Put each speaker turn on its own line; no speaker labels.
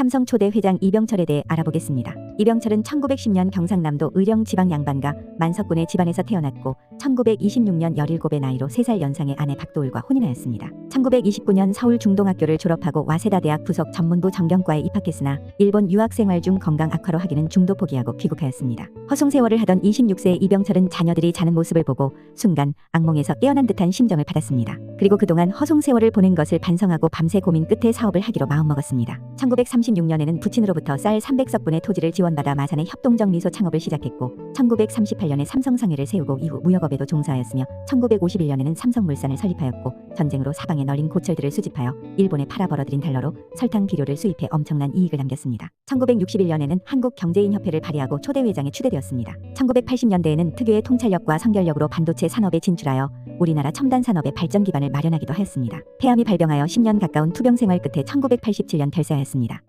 삼성 초대 회장 이병철에 대해 알아보겠습니다. 이병철은 1910년 경상남도 의령 지방 양반가 만석군의 집안에서 태어났고 1926년 17의 나이로 3살 연상의 아내 박도울과 혼인하였습니다. 1929년 서울 중동학교를 졸업하고 와세다 대학 부속 전문부 정경과에 입학했으나 일본 유학 생활 중 건강 악화로 하기는 중도 포기하고 귀국하였습니다. 허송세월을 하던 26세의 이병철은 자녀들이 자는 모습을 보고 순간 악몽에서 깨어난 듯한 심정을 받았습니다. 그리고 그동안 허송 세월을 보낸 것을 반성하고 밤새 고민 끝에 사업을 하기로 마음먹었습니다. 1936년에는 부친으로부터 쌀 300석분의 토지를 지원받아 마산의 협동적 미소 창업을 시작했고 1938년에 삼성상회를 세우고 이후 무역업에도 종사하였으며 1951년에는 삼성물산을 설립하였고 전쟁으로 사방에 널린 고철들을 수집하여 일본에 팔아 벌어들인 달러로 설탕 비료를 수입해 엄청난 이익을 남겼습니다. 1961년에는 한국경제인협회를 발의하고 초대 회장에 추대되었습니다. 1980년대에는 특유의 통찰력과 선결력으로 반도체 산업에 진출하여 우리나라 첨단 산업의 발전 기반을 마련하기도 하였습니다. 폐암이 발병하여 10년 가까운 투병 생활 끝에 1987년 별세하였습니다.